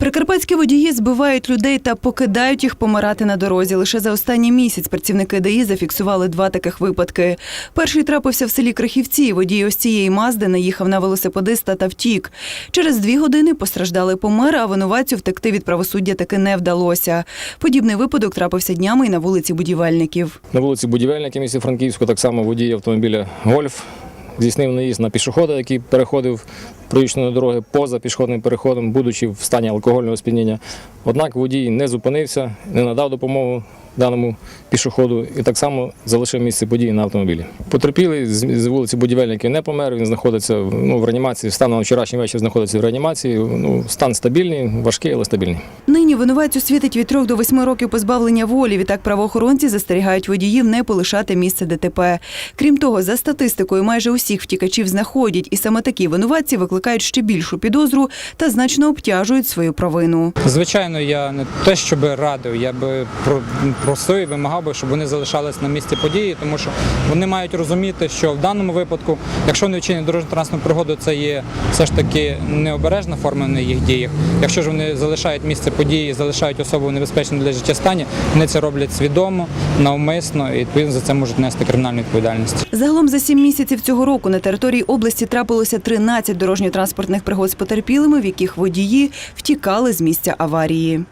Прикарпатські водії збивають людей та покидають їх помирати на дорозі. Лише за останній місяць працівники ДАІ зафіксували два таких випадки. Перший трапився в селі Крахівці. Водій ось цієї мазди наїхав на велосипедиста та втік. Через дві години постраждали помер, а винуватцю втекти від правосуддя таки не вдалося. Подібний випадок трапився днями і на вулиці будівельників. На вулиці Будівельники місті Франківську так само водій автомобіля Гольф здійснив наїзд на пішохода, який переходив проїжджої дороги поза пішохідним переходом, будучи в стані алкогольного сп'яніння. Однак водій не зупинився, не надав допомогу даному пішоходу і так само залишив місце події на автомобілі. Потерпілий з вулиці Будівельників не помер. Він знаходиться ну, в реанімації. Станом на вчорашній вечір знаходиться в реанімації. Ну, стан стабільний, важкий, але стабільний. Нині винуватцю світить від 3 до 8 років позбавлення волі. Відтак правоохоронці застерігають водіїв не полишати місце ДТП. Крім того, за статистикою, майже усіх втікачів знаходять, і саме такі винуватці викликають ще більшу підозру та значно обтяжують свою провину. Звичайно, я не те, щоб радив, я би про- просив і вимагав би, щоб вони залишались на місці події, тому що вони мають розуміти, що в даному випадку, якщо вони вчинять дорожньо-транспортну пригоду, це є все ж таки необережна форма на їх діях. Якщо ж вони залишають місце події, залишають особу в небезпечному для життя стані, вони це роблять свідомо, навмисно і відповідно за це можуть нести кримінальну відповідальність. Загалом за сім місяців цього року на території області трапилося 13 дорожньо-транспортних пригод з потерпілими, в яких водії втікали з місця аварії.